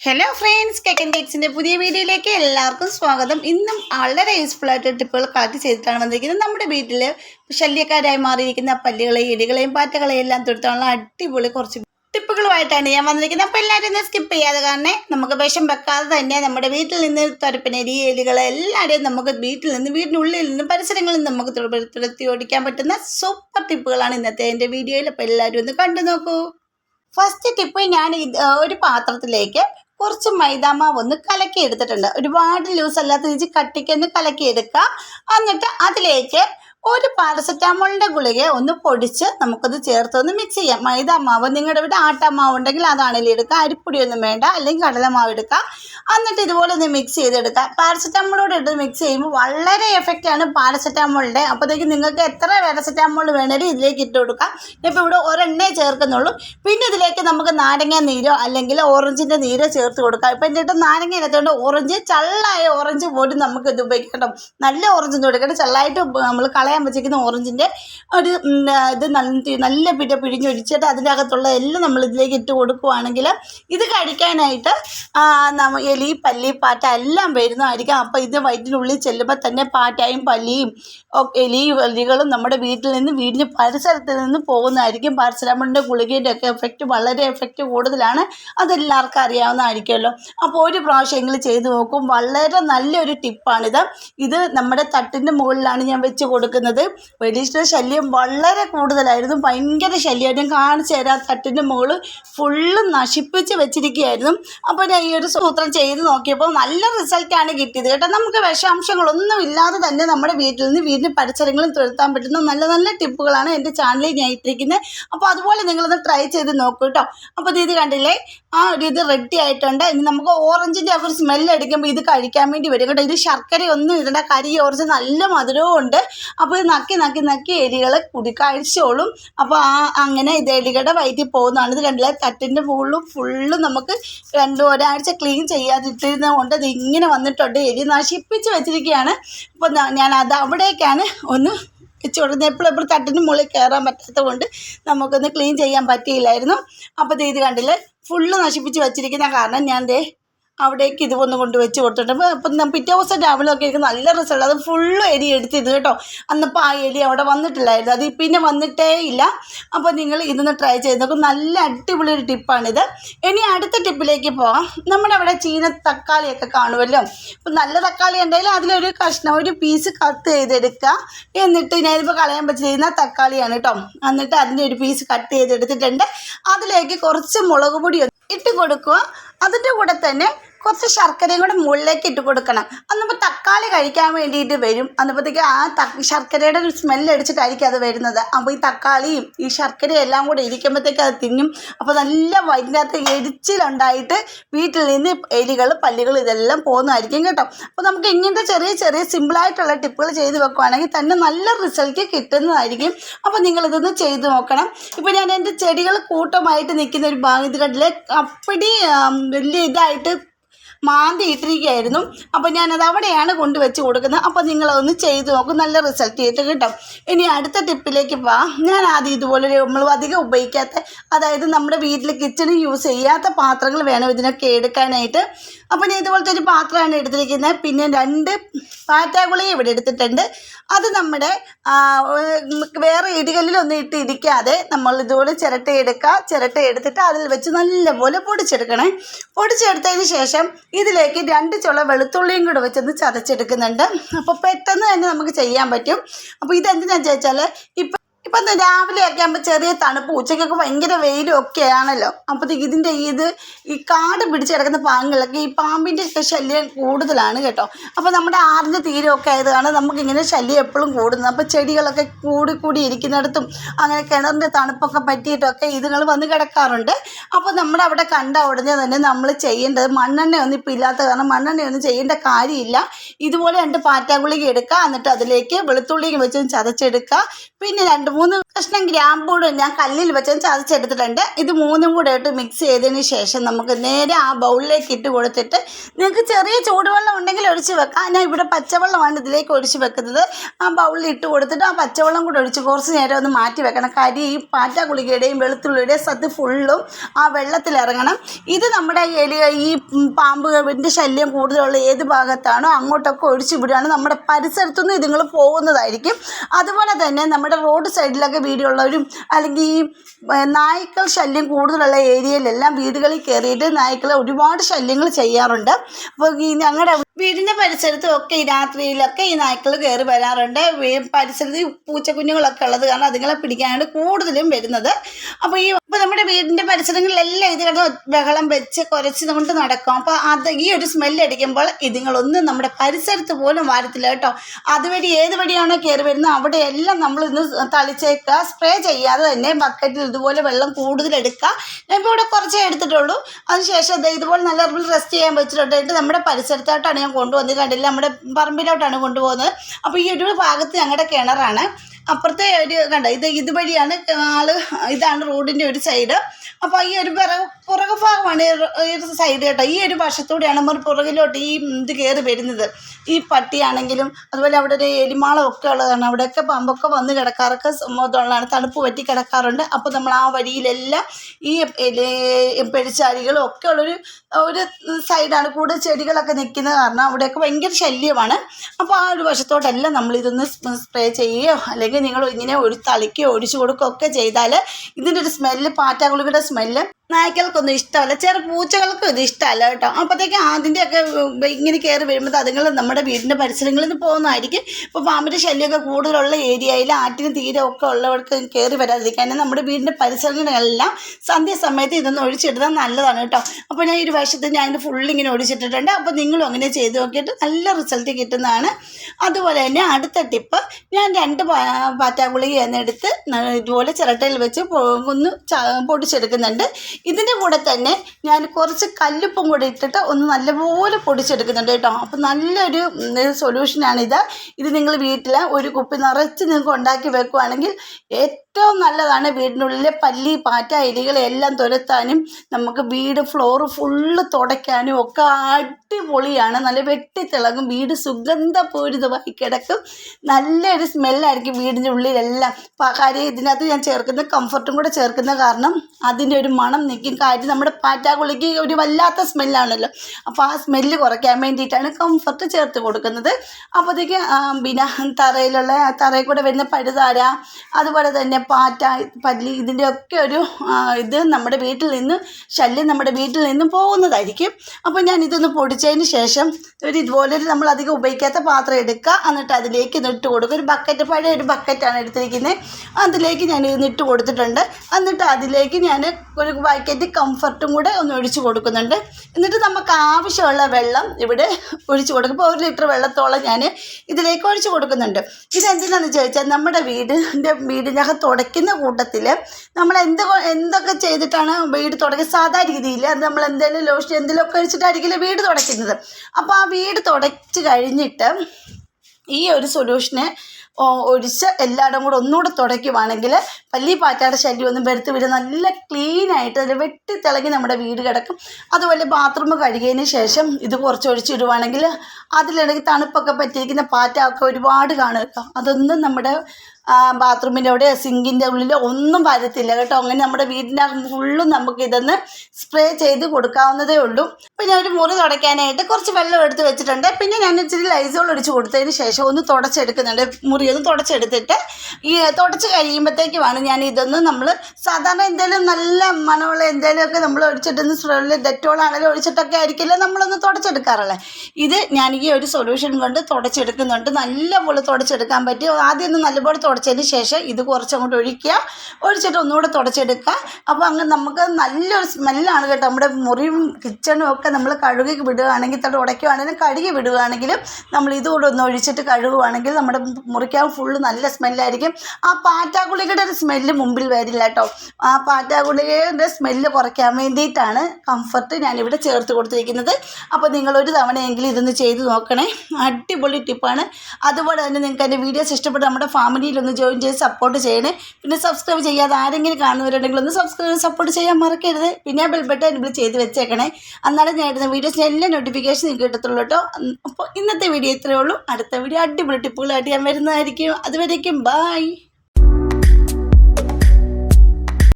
Hello friends കെക്കൻ കേക്സിന്റെ പുതിയ വീഡിയോയിലേക്ക് എല്ലാവർക്കും സ്വാഗതം. ഇന്നും വളരെ യൂസ്ഫുൾ ആയിട്ട് ടിപ്പുകൾ കളക്ട് ചെയ്തിട്ടാണ് വന്നിരിക്കുന്നത് നമ്മുടെ വീട്ടിൽ ശല്യക്കാരായി മാറിയിരിക്കുന്ന പല്ലുകളെയും ഇടികളെയും പാറ്റകളെയും എല്ലാം തൊടുത്താനുള്ള അടിപൊളി കുറച്ച് ടിപ്പുകളുമായിട്ടാണ് ഞാൻ വന്നിരിക്കുന്നത്. അപ്പോൾ എല്ലാവരും സ്കിപ്പ് ചെയ്യാതെ കാരണം നമുക്ക് വിഷം വെക്കാതെ തന്നെ നമ്മുടെ വീട്ടിൽ നിന്ന് തുരപ്പിനരി എലികൾ എല്ലാവരെയും നമുക്ക് വീട്ടിൽ നിന്ന് വീടിനുള്ളിൽ നിന്ന് പരിസരങ്ങളിൽ നിന്ന് നമുക്ക് തുടർത്തി ഓടിക്കാൻ പറ്റുന്ന സൂപ്പർ ടിപ്പുകളാണ് ഇന്നത്തെ എന്റെ വീഡിയോയിൽ. അപ്പോൾ എല്ലാവരും ഒന്ന് കണ്ടു നോക്കൂ. ഫസ്റ്റ് ടിപ്പ് ഞാൻ ഒരു പാത്രത്തിലേക്ക് കുറച്ച് മൈദാമാവ് ഒന്ന് കലക്കി എടുത്തിട്ടുണ്ട്. ഒരുപാട് ലൂസ് അല്ലാത്ത രീതിയിൽ കട്ടിക്കൊന്ന് കലക്കി എടുക്കുക. എന്നിട്ട് അതിലേക്ക് ഒരു പാരസെറ്റാമോളിന്റെ ഗുളിക ഒന്ന് പൊടിച്ച് നമുക്കത് ചേർത്തൊന്ന് മിക്സ് ചെയ്യാം. മൈദ മാവ് നിങ്ങളുടെ ഇവിടെ ആട്ടമാവ് ഉണ്ടെങ്കിൽ അതാണെങ്കിലും എടുക്കുക അരിപ്പൊടിയൊന്നും വേണ്ട. അല്ലെങ്കിൽ കടലമാവ് എടുക്കാം. എന്നിട്ട് ഇതുപോലെ ഒന്ന് മിക്സ് ചെയ്തെടുക്കുക പാരസെറ്റാമോളോട് ഇട്ട് മിക്സ് ചെയ്യുമ്പോൾ വളരെ എഫക്റ്റ് എഫക്റ്റാണ് പാരസെറ്റാമോളിന്റെ അപ്പോഴത്തേക്ക് നിങ്ങൾക്ക് എത്ര പാരസെറ്റാമോൾ വേണേലും ഇതിലേക്ക് ഇട്ട് കൊടുക്കാം. ഇപ്പോൾ ഇവിടെ ഒരെണ്ണേ ചേർക്കുന്നുള്ളൂ. പിന്നെ ഇതിലേക്ക് നമുക്ക് നാരങ്ങ നീരോ അല്ലെങ്കിൽ ഓറഞ്ചിന്റെ നീരോ ചേർത്ത് കൊടുക്കാം. ഇപ്പം എന്നിട്ട് നാരങ്ങ ഇല്ലാത്തതുകൊണ്ട് ഓറഞ്ച് ചള്ളായ ഓറഞ്ച് പോലും നമുക്ക് ഇത് ഉപയോഗിക്കണം നല്ല ഓറഞ്ച് കൊടുക്കണം ചള്ളായിട്ട് നമ്മൾ കളയാൻ വെച്ചിരിക്കുന്ന ഓറഞ്ചിന്റെ ഒരു ഇത് നല്ല നല്ല പിട പിഴിഞ്ഞൊഴിച്ചിട്ട് അതിന്റെ അകത്തുള്ള എല്ലാം നമ്മൾ ഇതിലേക്ക് ഇട്ട് കൊടുക്കുവാണെങ്കിൽ ഇത് കഴിക്കാനായിട്ട് നമ്മ എലി പല്ലി പാറ്റ എല്ലാം വരുന്നതായിരിക്കും. അപ്പോൾ ഇത് വയറ്റിനുള്ളിൽ ചെല്ലുമ്പോൾ തന്നെ പാറ്റയും പല്ലിയും എലി വലികളും നമ്മുടെ വീട്ടിൽ നിന്ന് വീടിന് പരിസരത്ത് നിന്ന് പോകുന്നതായിരിക്കും. പാരസെറ്റാമോളിന്റെ ഗുളികയുടെ ഒക്കെ എഫക്റ്റ് വളരെ എഫക്റ്റ് കൂടുതലാണ്. അതെല്ലാവർക്കും അറിയാവുന്നതായിരിക്കുമല്ലോ. അപ്പോൾ ഒരു പ്രാവശ്യം പ്രാവശ്യമെങ്കിലും ചെയ്ത് നോക്കും. വളരെ നല്ലൊരു ടിപ്പാണിത് ഇത് നമ്മുടെ തട്ടിന്റെ മുകളിലാണ് ഞാൻ വെച്ച് കൊടുക്കുന്നത്. വെലീസിന്റെ ശല്യം വളരെ കൂടുതലായിരുന്നു. ഭയങ്കര ശല്യമായിരുന്നു കാണിച്ചു തരാം തട്ടിന്റെ മുകളിൽ ഫുള്ള് നശിപ്പിച്ച് വെച്ചിരിക്കുകയായിരുന്നു. അപ്പോൾ ഞാൻ ഈ ഒരു സൂത്രം ചെയ്ത് നോക്കിയപ്പോൾ നല്ല റിസൾട്ടാണ് കിട്ടിയത് കേട്ടോ. നമുക്ക് വിഷാംശങ്ങളൊന്നും ഇല്ലാതെ തന്നെ നമ്മുടെ വീട്ടിൽ നിന്ന് വീടിന്റെ പരിസരങ്ങളും തുരത്താൻ പറ്റുന്ന നല്ല നല്ല ടിപ്പുകളാണ് എന്റെ ചാനലിൽ ഞാൻ ഇട്ടിരിക്കുന്നത്. അപ്പോൾ അതുപോലെ നിങ്ങളൊന്ന് ട്രൈ ചെയ്ത് നോക്കൂ കേട്ടോ. അപ്പോൾ ഇത് കണ്ടില്ലേ? ആ ഒരു ഇത് റെഡി ആയിട്ടുണ്ട്. ഇനി നമുക്ക് ഓറഞ്ചിന്റെ ആ ഒരു സ്മെല്ല് അടിക്കുമ്പോൾ ഇത് കഴിക്കാൻ വേണ്ടി വരും കേട്ടോ. ഇത് ശർക്കരയൊന്നും ഇടേണ്ട. കരി ഓറഞ്ച് നല്ല മധുരവും ഉണ്ട്. അപ്പോൾ ഇത് നക്കി നക്കി നക്കി എലികൾ കുടി കഴിച്ചോളും. അപ്പോൾ ആ അങ്ങനെ ഇത് എലികളുടെ വയറ്റിൽ പോകുന്നതാണ്. ഇത് കണ്ടില്ലേ? തട്ടിന്റെ മുകളിലും ഫുള്ളും നമുക്ക് രണ്ട് ഒരാഴ്ച ക്ലീൻ ചെയ്യാതിട്ടിരുന്നത് കൊണ്ട് ഇത് ഇങ്ങനെ വന്നിട്ടുണ്ട്. എലി നശിപ്പിച്ച് വെച്ചിരിക്കുകയാണ്. അപ്പോൾ ഞാൻ അത് അവിടേക്കാണ് ഒന്ന് കൊടുക്കുന്നത് എപ്പോഴും എപ്പോഴും തട്ടിന് മുകളിൽ കയറാൻ പറ്റാത്തത് കൊണ്ട് നമുക്കൊന്ന് ക്ലീൻ ചെയ്യാൻ പറ്റിയില്ലായിരുന്നു. അപ്പോൾ ഇത് കണ്ടില്ലേ? ഫുള്ള് നശിപ്പിച്ച് വെച്ചിരിക്കുന്ന കാരണം ഞാൻ ദേ അവിടേക്ക് ഇത് ഒന്ന് കൊണ്ട് വെച്ച് കൊടുത്തിട്ട് അപ്പം പിറ്റേ ദിവസം രാവിലെ ഒക്കെ എനിക്ക് നല്ല റിസൾട്ട് അത് ഫുള്ള് എലി എടുത്തിരുന്നു കേട്ടോ. അന്നപ്പോൾ ആ എലി അവിടെ വന്നിട്ടില്ലായിരുന്നു. അത് പിന്നെ വന്നിട്ടേ ഇല്ല. അപ്പോൾ നിങ്ങൾ ഇതൊന്ന് ട്രൈ ചെയ്ത് നോക്കും. നല്ല അടിപൊളി ഒരു ടിപ്പാണിത് ഇനി അടുത്ത ടിപ്പിലേക്ക് പോവാം. നമ്മുടെ അവിടെ ചീന തക്കാളിയൊക്കെ കാണുമല്ലോ. അപ്പം നല്ല തക്കാളി ഉണ്ടെങ്കിൽ അതിലൊരു കഷ്ണം ഒരു പീസ് കട്ട് ചെയ്തെടുക്കുക. എന്നിട്ട് ഞാനിപ്പോൾ കളയാൻ പറ്റുന്ന തക്കാളിയാണ് കേട്ടോ. എന്നിട്ട് അതിന്റെ ഒരു പീസ് കട്ട് ചെയ്തെടുത്തിട്ടുണ്ട്. അതിലേക്ക് കുറച്ച് മുളക് പൊടി ഇട്ട് കൊടുക്കുക. അതിന്റെ കൂടെ തന്നെ കുറച്ച് ശർക്കരയും കൂടെ മുകളിലേക്ക് ഇട്ട് കൊടുക്കണം. അന്നപ്പോൾ തക്കാളി കഴിക്കാൻ വേണ്ടിയിട്ട് വരും. അന്നപ്പോഴത്തേക്ക് ആ ശർക്കരയുടെ ഒരു സ്മെല്ല് അടിച്ചിട്ടായിരിക്കും അത് വരുന്നത്. അപ്പോൾ ഈ തക്കാളിയും ഈ ശർക്കരയും എല്ലാം കൂടെ ഇരിക്കുമ്പോഴത്തേക്ക് അത് തിന്നും. അപ്പോൾ നല്ല വൈകാത്ത എരിച്ചിലുണ്ടായിട്ട് വീട്ടിൽ നിന്ന് എലികൾ പല്ലികൾ ഇതെല്ലാം പോകുന്നതായിരിക്കും കേട്ടോ. അപ്പോൾ നമുക്ക് ഇങ്ങനത്തെ ചെറിയ ചെറിയ സിമ്പിളായിട്ടുള്ള ടിപ്പുകൾ ചെയ്ത് വെക്കുവാണെങ്കിൽ തന്നെ നല്ല റിസൾട്ട് കിട്ടുന്നതായിരിക്കും. അപ്പോൾ നിങ്ങളിതൊന്ന് ചെയ്ത് നോക്കണം. ഇപ്പോൾ ഞാൻ എന്റെ ചെടികൾ കൂട്ടമായിട്ട് നിൽക്കുന്ന ഒരു ഭാഗം ഇത് കണ്ടില്ലേ? അപ്പടി വലിയ ഇതായിട്ട് മാന്തി ഇട്ടിരിക്കുകയായിരുന്നു. അപ്പോൾ ഞാനത് അവിടെയാണ് കൊണ്ടുവച്ച് കൊടുക്കുന്നത്. അപ്പോൾ നിങ്ങളതൊന്ന് ചെയ്ത് നോക്കും. നല്ല റിസൾട്ട് ചെയ്ത് കിട്ടും. ഇനി അടുത്ത ടിപ്പിലേക്ക് പോവാം ഞാൻ ആദ്യം ഇതുപോലെ നമ്മൾ അധികം ഉപയോഗിക്കാത്ത അതായത് നമ്മുടെ വീട്ടിൽ കിച്ചണിൽ യൂസ് ചെയ്യാത്ത പാത്രങ്ങൾ വേണം ഇതിനൊക്കെ എടുക്കാനായിട്ട്. അപ്പോൾ ഞാൻ ഇതുപോലത്തെ ഒരു പാത്രമാണ് എടുത്തിരിക്കുന്നത്. പിന്നെ രണ്ട് പാറ്റാകുളി ഇവിടെ എടുത്തിട്ടുണ്ട്. അത് നമ്മുടെ വേറെ ഇടികല്ലിലൊന്നും ഇട്ട് ഇരിക്കാതെ നമ്മൾ ഇതുപോലെ ചിരട്ട എടുക്കുക. ചിരട്ട എടുത്തിട്ട് അതിൽ വെച്ച് നല്ലപോലെ പൊടിച്ചെടുക്കണേ. പൊടിച്ചെടുത്തതിന് ശേഷം ഇതിലേക്ക് രണ്ട് ചുള വെളുത്തുള്ളിയും കൂടെ വെച്ചൊന്ന് ചതച്ചെടുക്കുന്നുണ്ട്. അപ്പോൾ പെട്ടെന്ന് തന്നെ നമുക്ക് ചെയ്യാൻ പറ്റും. അപ്പോൾ ഇതെന്തിനാണെന്ന് ചോദിച്ചാൽ ഇപ്പം ഇപ്പം രാവിലെ ഒക്കെ ആകുമ്പോൾ ചെറിയ തണുപ്പ് ഉച്ചയ്ക്കൊക്കെ ഭയങ്കര വെയിലും ഒക്കെ ആണല്ലോ അപ്പോഴത്തേക്ക് ഇതിന്റെ ഇത് ഈ കാട് പിടിച്ച് കിടക്കുന്ന പാമ്പുകളൊക്കെ ഈ പാമ്പിന്റെ ഒക്കെ ശല്യം കൂടുതലാണ് കേട്ടോ. അപ്പോൾ നമ്മുടെ ആറിന്റെ തീരമൊക്കെ ആയതാണ് നമുക്കിങ്ങനെ ശല്യം എപ്പോഴും കൂടുന്നത് അപ്പോൾ ചെടികളൊക്കെ കൂടി കൂടി ഇരിക്കുന്നിടത്തും അങ്ങനെ കിണറിന്റെ തണുപ്പൊക്കെ പറ്റിയിട്ടൊക്കെ ഇതുങ്ങൾ വന്ന് കിടക്കാറുണ്ട്. അപ്പോൾ നമ്മുടെ അവിടെ കണ്ട ഉടനെ തന്നെ നമ്മൾ ചെയ്യേണ്ടത് മണ്ണെണ്ണയൊന്നും ഇപ്പോൾ ഇല്ലാത്ത കാരണം മണ്ണെണ്ണയൊന്നും ചെയ്യേണ്ട കാര്യമില്ല. ഇതുപോലെ രണ്ട് പാറ്റാഗുളിക എടുക്കുക എന്നിട്ട് അതിലേക്ക് വെളുത്തുള്ളിയും വെച്ചും ചതച്ചെടുക്കുക. പിന്നെ രണ്ട് മൂന്ന് കഷ്ണം ഗ്രാമ്പൂട് ഞാൻ കല്ലിൽ വെച്ച് ചതച്ചെടുത്തിട്ടുണ്ട്. ഇത് മൂന്നും കൂടെ ഇട്ട് മിക്സ് ചെയ്തതിന് ശേഷം നമുക്ക് നേരെ ആ ബൗളിലേക്ക് ഇട്ട് കൊടുത്തിട്ട് നിങ്ങൾക്ക് ചെറിയ ചൂടുവെള്ളം ഉണ്ടെങ്കിൽ ഒഴിച്ച് വെക്കാം. ഞാൻ ഇവിടെ പച്ചവെള്ളമാണ് ഇതിലേക്ക് ഒഴിച്ച് വെക്കുന്നത്. ആ ബൗളിൽ ഇട്ട് കൊടുത്തിട്ട് ആ പച്ചവെള്ളം കൂടെ ഒഴിച്ച് കുറച്ച് നേരം ഒന്ന് മാറ്റി വെക്കണം. കരി ഈ പാറ്റ ഗുളികയുടെയും വെളുത്തുള്ളിയുടെയും സത്ത് ഫുള്ളും ആ വെള്ളത്തിൽ ഇറങ്ങണം. ഇത് നമ്മുടെ എലി ഈ പാമ്പുകളുടെ ശല്യം കൂടുതലുള്ള ഏത് ഭാഗത്താണോ അങ്ങോട്ടൊക്കെ ഒഴിച്ച് വിടുകയാണ്. നമ്മുടെ പരിസരത്തുനിന്ന് ഇതുങ്ങൾ പോകുന്നതായിരിക്കും. അതുപോലെ തന്നെ നമ്മുടെ റോഡ് സൈഡിലൊക്കെ വീടുള്ളവരും അല്ലെങ്കിൽ ഈ നായ്ക്കൾ ശല്യം കൂടുതലുള്ള ഏരിയയിലെല്ലാം വീടുകളിൽ കയറിയിട്ട് നായ്ക്കളെ ഒരുപാട് ശല്യങ്ങൾ ചെയ്യാറുണ്ട്. അപ്പോൾ ഈ ഞങ്ങളുടെ വീടിന്റെ പരിസരത്തും ഒക്കെ ഈ രാത്രിയിലൊക്കെ ഈ നായ്ക്കൾ കയറി വരാറുണ്ട്. പരിസരത്ത് പൂച്ചക്കുഞ്ഞുങ്ങളൊക്കെ ഉള്ളത് കാരണം അതുങ്ങളെ പിടിക്കാനാണ് കൂടുതലും വരുന്നത്. അപ്പോൾ ഈ ഇപ്പോൾ നമ്മുടെ വീടിന്റെ പരിസരങ്ങളിലെല്ലാം ഇത് കിടന്ന് ബഹളം വെച്ച് കുരച്ച് കൊണ്ട് നടക്കും. അപ്പോൾ അത് ഈ ഒരു സ്മെല്ല് അടിക്കുമ്പോൾ ഇതുങ്ങളൊന്നും നമ്മുടെ പരിസരത്ത് പോലും വരത്തില്ല കേട്ടോ. അതുവഴി ഏത് വഴിയാണോ കയറി വരുന്നത് അവിടെയെല്ലാം നമ്മൾ ഇന്ന് തളിച്ചേക്കുക സ്പ്രേ ചെയ്യാതെ തന്നെ ബക്കറ്റിൽ ഇതുപോലെ വെള്ളം കൂടുതൽ എടുക്കുക. ഞാൻ ഇപ്പോൾ ഇവിടെ കുറച്ചേ എടുത്തിട്ടുള്ളൂ. അതിനുശേഷം ഇതുപോലെ നല്ല റെസ്റ്റ് ചെയ്യാൻ വെച്ചിട്ടുണ്ടായിട്ട് നമ്മുടെ പരിസരത്തോട്ടാണ് ഞാൻ കണ്ടില്ല നമ്മുടെ പറമ്പിലോട്ടാണ് കൊണ്ടുപോകുന്നത്. അപ്പോൾ ഈ ഒരു ഭാഗത്ത് ഞങ്ങളുടെ കിണറാണ്. അപ്പുറത്തെ ഒരു കണ്ട ഇത് ഇതുവഴിയാണ് ആൾ ഇതാണ് റോഡിന്റെ ഒരു സൈഡ്. അപ്പോൾ ഈ ഒരു പിറകു പുറകു ഭാഗമാണ് ഈ ഒരു- സൈഡ് കേട്ടോ. ഈ ഒരു വശത്തൂടെയാണ് നമ്മൾ പുറകിലോട്ട് ഈ ഇത് കയറി വരുന്നത്. ഈ പട്ടിയാണെങ്കിലും അതുപോലെ അവിടെ ഒരു എലിമാളം ഒക്കെ ഉള്ളതാണ്. അവിടെയൊക്കെ പമ്പൊക്കെ വന്ന് കിടക്കാറൊക്കെ സംഭവമുള്ളതാണ് തണുപ്പ് പറ്റി കിടക്കാറുണ്ട്. അപ്പോൾ നമ്മൾ ആ വഴിയിലെല്ലാം ഈ പെഴിച്ചാലികളും ഒക്കെ ഉള്ളൊരു ഒരു സൈഡാണ്. കൂടുതൽ ചെടികളൊക്കെ നിൽക്കുന്നത് കാരണം അവിടെയൊക്കെ ഭയങ്കര ശല്യമാണ്. അപ്പോൾ ആ ഒരു വശത്തോട്ടെല്ലാം നമ്മൾ ഇതൊന്ന് സ്പ്രേ ചെയ്യുകയോ അല്ലെങ്കിൽ നിങ്ങൾ ഇങ്ങനെ ഒരു തളിക്കുകയോ ഒഴിച്ചു കൊടുക്കുകയോ ഒക്കെ ചെയ്താൽ ഇതിന്റെ ഒരു സ്മെല്ല് പാറ്റാഗുളികയുടെ സ്മെല്ല് നായ്ക്കൾക്കൊന്നും ഇഷ്ടമല്ല. ചെറു പൂച്ചകൾക്കും ഇത് ഇഷ്ടമല്ല കേട്ടോ. അപ്പോഴത്തേക്ക് അതിന്റെയൊക്കെ ഇങ്ങനെ കയറി വരുമ്പോൾ അതുങ്ങൾ നമ്മുടെ വീടിന്റെ പരിസരങ്ങളിൽ നിന്ന് പോകുന്നതായിരിക്കും. ഇപ്പോൾ പാമ്പിന്റെ ശല്യമൊക്കെ കൂടുതലുള്ള ഏരിയയിൽ ആറ്റിന് തീരെ ഒക്കെ ഉള്ളവർക്ക് കയറി വരാതിരിക്കാൻ നമ്മുടെ വീടിന്റെ പരിസരങ്ങളിലെല്ലാം സന്ധ്യാസമയത്ത് ഇതൊന്ന് ഒഴിച്ചിടുന്നത് നല്ലതാണ് കേട്ടോ. അപ്പോൾ ഞാൻ ഒരു വശത്ത് ഞാൻ ഇത് ഫുള്ളിങ്ങനെ ഒഴിച്ചിട്ടിട്ടുണ്ട്. അപ്പോൾ നിങ്ങളും അങ്ങനെ ചെയ്ത് നോക്കിയിട്ട് നല്ല റിസൾട്ട് കിട്ടുന്നതാണ്. അതുപോലെ തന്നെ അടുത്ത ടിപ്പ് ഞാൻ രണ്ട് പാറ്റാഗുളിക എന്നെടുത്ത് ഇതുപോലെ ചിരട്ടയിൽ വെച്ച് ഒന്ന് പൊടിച്ചെടുക്കുന്നുണ്ട്. ഇതിന്റെ കൂടെ തന്നെ ഞാൻ കുറച്ച് കല്ലുപ്പും കൂടെ ഇട്ടിട്ട് ഒന്ന് നല്ലപോലെ പൊടിച്ചെടുക്കുന്നുണ്ട് കേട്ടോ. അപ്പോൾ നല്ലൊരു സൊല്യൂഷനാണിത് ഇത്. നിങ്ങൾ വീട്ടിൽ ഒരു കുപ്പി നിറച്ച് നിങ്ങൾക്ക് ഉണ്ടാക്കി വെക്കുവാണെങ്കിൽ ഏറ്റവും നല്ലതാണ് വീടിനുള്ളിലെ പല്ലി പാറ്റ എലികളെല്ലാം തുരത്താനും നമുക്ക് വീട് ഫ്ലോറ് ഫുള്ള് തുടയ്ക്കാനും ഒക്കെ അടിപൊളിയാണ്. നല്ല വെട്ടിത്തിളങ്ങും വീട് സുഗന്ധപൂരിതമായി കിടക്കും. നല്ലൊരു സ്മെല്ലായിരിക്കും വീടിന്റെ ഉള്ളിലെല്ലാം കാര്യം ഇതിനകത്ത് ഞാൻ ചേർക്കുന്ന കംഫർട്ടും കൂടെ ചേർക്കുന്ന കാരണം അതിന്റെ ഒരു മണം നിൽക്കും. കാര്യം നമ്മുടെ പാറ്റാഗുളിക്ക് ഒരു വല്ലാത്ത സ്മെല്ലാണല്ലോ. അപ്പോൾ ആ സ്മെല്ല് കുറയ്ക്കാൻ വേണ്ടിയിട്ടാണ് കംഫർട്ട് ചേർത്ത് കൊടുക്കുന്നത്. അപ്പോഴത്തേക്ക് പിന്നെ തറയിലുള്ള തറയിൽ കൂടെ വരുന്ന പഴുതാര അതുപോലെ തന്നെ പാറ്റ പല്ലി ഇതിന്റെയൊക്കെ ഒരു ഇത് നമ്മുടെ വീട്ടിൽ നിന്ന് ശല്യം നമ്മുടെ വീട്ടിൽ നിന്ന് പോകുന്നതായിരിക്കും. അപ്പോൾ ഞാൻ ഇതൊന്ന് പൊടിച്ചതിന് ശേഷം ഒരു ഇതുപോലെ നമ്മൾ അധികം ഉപയോഗിക്കാത്ത പാത്രം എടുക്കുക. എന്നിട്ട് അതിലേക്ക് ഇന്നിട്ട് കൊടുക്കുക. ഒരു ബക്കറ്റ് പഴയ ഒരു ബക്കറ്റാണ് എടുത്തിരിക്കുന്നത്. അതിലേക്ക് ഞാൻ ഇന്നിട്ട് കൊടുത്തിട്ടുണ്ട്. എന്നിട്ട് അതിലേക്ക് ഞാൻ ഒരു പാക്കറ്റ് കംഫർട്ടും കൂടെ ഒന്ന് ഒഴിച്ചു കൊടുക്കുന്നുണ്ട്. എന്നിട്ട് നമുക്ക് ആവശ്യമുള്ള വെള്ളം ഇവിടെ ഒഴിച്ചു കൊടുക്കും. ഇപ്പോൾ ഒരു ലിറ്റർ വെള്ളത്തോളം ഞാൻ ഇതിലേക്ക് ഒഴിച്ചു കൊടുക്കുന്നുണ്ട്. ഇതെന്തിനാണെന്ന് ചോദിച്ചാൽ നമ്മുടെ വീടിന്റെ വീടിനകം തുടയ്ക്കുന്ന കൂട്ടത്തിൽ നമ്മൾ എന്ത് എന്തൊക്കെ ചെയ്തിട്ടാണ് വീട് തുടങ്ങിയത് സാധാരണ രീതിയിൽ അത് നമ്മൾ എന്തെങ്കിലും ലോഷൻ എന്തെങ്കിലുമൊക്കെ ഒഴിച്ചിട്ടായിരിക്കില്ല വീട് തുടയ്ക്കുന്നത്. അപ്പോൾ ആ വീട് തുടച്ച് കഴിഞ്ഞിട്ട് ഈ ഒരു സൊല്യൂഷന് ഒഴിച്ച് എല്ലായിടം കൂടെ ഒന്നുകൂടെ തുടയ്ക്കുവാണെങ്കിൽ പല്ലി പാറ്റയുടെ ശല്യം ഒന്നും വരുത്തി വിടുക നല്ല ക്ലീനായിട്ട് അതിൽ വെട്ടി തിളങ്ങി നമ്മുടെ വീട് കിടക്കും. അതുപോലെ ബാത്റൂം കഴുകിയതിന് ശേഷം ഇത് കുറച്ച് ഒഴിച്ചിടുവാണെങ്കിൽ അതിലിടയ്ക്ക് തണുപ്പൊക്കെ പറ്റിയിരിക്കുന്ന പാറ്റ ഒക്കെ ഒരുപാട് കാണുക. അതൊന്നും നമ്മുടെ ബാത്റൂമിന്റെ അവിടെ സിങ്കിന്റെ ഉള്ളിൽ ഒന്നും വരത്തില്ല കേട്ടോ. അങ്ങനെ നമ്മുടെ വീടിന്റെ ഫുള്ളും നമുക്ക് ഇതൊന്ന് സ്പ്രേ ചെയ്ത് കൊടുക്കാവുന്നതേ ഉള്ളൂ. പിന്നെ ഒരു മുറി തുടയ്ക്കാനായിട്ട് കുറച്ച് വെള്ളം എടുത്ത് വെച്ചിട്ടുണ്ട്. പിന്നെ ഞാൻ ഇച്ചിരി ലൈസോൾ ഒഴിച്ച് കൊടുത്തതിന് ശേഷം ഒന്ന് തുടച്ചെടുക്കുന്നുണ്ട്. മുറി ഒന്ന് തുടച്ചെടുത്തിട്ട് ഈ തുടച്ച് കഴിയുമ്പോഴത്തേക്കുമാണ് ഞാൻ ഇതൊന്ന് നമ്മൾ സാധാരണ എന്തെങ്കിലും നല്ല മണമുള്ള എന്തെങ്കിലുമൊക്കെ നമ്മൾ ഒഴിച്ചിട്ടൊന്ന് സ്പ്രേയിൽ ഡെറ്റോളാണെങ്കിലും ഒഴിച്ചിട്ടൊക്കെ ആയിരിക്കില്ല നമ്മളൊന്ന് തുടച്ചെടുക്കാറുള്ളത് ഇത് ഞാൻ ഈ ഒരു സൊല്യൂഷൻ കൊണ്ട് തുടച്ചെടുക്കുന്നുണ്ട്. നല്ലപോലെ തുടച്ചെടുക്കാൻ പറ്റി ആദ്യം ഒന്ന് നല്ലപോലെ തുടച്ചതിന് ശേഷം ഇത് കുറച്ചങ്ങോട്ട് ഒഴിക്കുക. ഒഴിച്ചിട്ട് ഒന്നുകൂടെ തുടച്ചെടുക്കുക. അപ്പോൾ അങ്ങ് നമുക്ക് നല്ലൊരു സ്മെല്ലാണ് കേട്ടോ. നമ്മുടെ മുറിയും കിച്ചണും ഒക്കെ നമ്മൾ കഴുകി വിടുകയാണെങ്കിൽ തന്നെ ഉടയ്ക്കുകയാണെങ്കിലും കഴുകി വിടുകയാണെങ്കിലും നമ്മൾ ഇതുകൂടെ ഒന്ന് ഒഴിച്ചിട്ട് കഴുകുവാണെങ്കിൽ നമ്മുടെ മുറിക്കാൻ ഫുള്ള് നല്ല സ്മെല്ലായിരിക്കും ആ പാറ്റാഗുളികയുടെ ഒരു സ്മെല്ല് മുമ്പിൽ വരില്ല കേട്ടോ. ആ പാറ്റാഗുളികയുടെ സ്മെല്ല് കുറയ്ക്കാൻ വേണ്ടിയിട്ടാണ് കംഫർട്ട് ഞാനിവിടെ ചേർത്ത് കൊടുത്തിരിക്കുന്നത്. അപ്പോൾ നിങ്ങളൊരു തവണയെങ്കിലും ഇതൊന്ന് ചെയ്ത് നോക്കണേ. അടിപൊളി ടിപ്പാണ് അതുപോലെ തന്നെ നിങ്ങൾക്ക് എന്റെ വീഡിയോസ് ഇഷ്ടപ്പെട്ട് നമ്മുടെ ഫാമിലിയിൽ ഒന്ന് ജോയിൻ ചെയ്ത് സപ്പോർട്ട് ചെയ്യണേ. പിന്നെ സബ്സ്ക്രൈബ് ചെയ്യാതെ ആരെങ്കിലും കാണുന്നവരുണ്ടെങ്കിൽ ഒന്ന് സബ്സ്ക്രൈബ് സപ്പോർട്ട് ചെയ്യാൻ മറക്കരുത്. പിന്നെ ബെൽ ബട്ടൺ എനബിൾ ചെയ്ത് വെച്ചേക്കണേ. അന്നാലും ഞാൻ ഇടുന്ന വീഡിയോസിന് എല്ലാ നോട്ടിഫിക്കേഷൻ നിങ്ങൾക്ക് കിട്ടത്തുള്ളൂ കേട്ടോ. അപ്പോൾ ഇന്നത്തെ വീഡിയോ ഇത്രയേ ഉള്ളൂ. അടുത്ത വീഡിയോ അടിപൊളി ടിപ്പുകളായിട്ട് ഞാൻ വരുന്നതായിരിക്കും. അതുവരേക്കും ബായ്